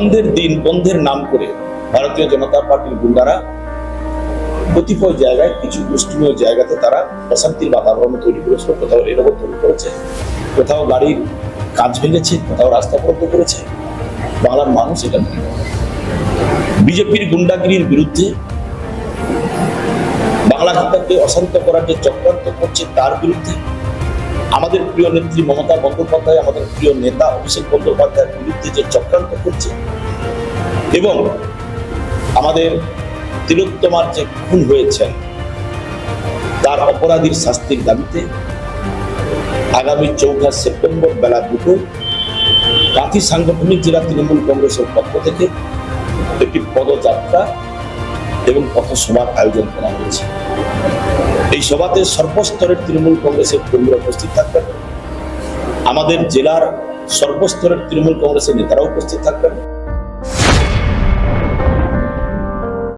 বন্ধের দিন, বন্ধের নাম করে ভারতীয় জনতা পার্টির গুন্ডারা কতিপয় জায়গায়, কিছু মুষ্টিময় জায়গাতে তারা অশান্তির বাতাবরণ তৈরি করেছিল কোথাও রেলপথ তৈরি করেছে। কোথাও গাড়ির কাজ ভেঙেছে, কোথাও রাস্তা বন্ধ করেছে। বাংলার মানুষ এটা মেনে বিজেপির গুন্ডাগিরির বিরুদ্ধে বাংলা খাতাকে অশান্ত করার যে চক্রান্ত করছে তার বিরুদ্ধে আমাদের প্রিয় নেত্রী মমতা বন্দ্যোপাধ্যায়, আমাদের প্রিয় নেতা অভিষেক বন্দ্যোপাধ্যায়ের বিরুদ্ধে যে চক্রান্ত করছে, এবং আমাদের তিলোত্তমার যে খুন হয়েছেন তার অপরাধীর শাস্তির দাবিতে আগামী চৌঠা সেপ্টেম্বর বেলা দুটো কাঁথি সাংগঠনিক জেলা তৃণমূল কংগ্রেসের পক্ষ থেকে একটি পদযাত্রা এবং পথসভার আয়োজন করা হয়েছে। এই সভাতে সর্বস্তরের তৃণমূল কংগ্রেসের কর্মীরা উপস্থিত থাকবেন। আমাদের জেলার সর্বস্তরের তৃণমূল কংগ্রেসের নেতারা উপস্থিত থাকবেন।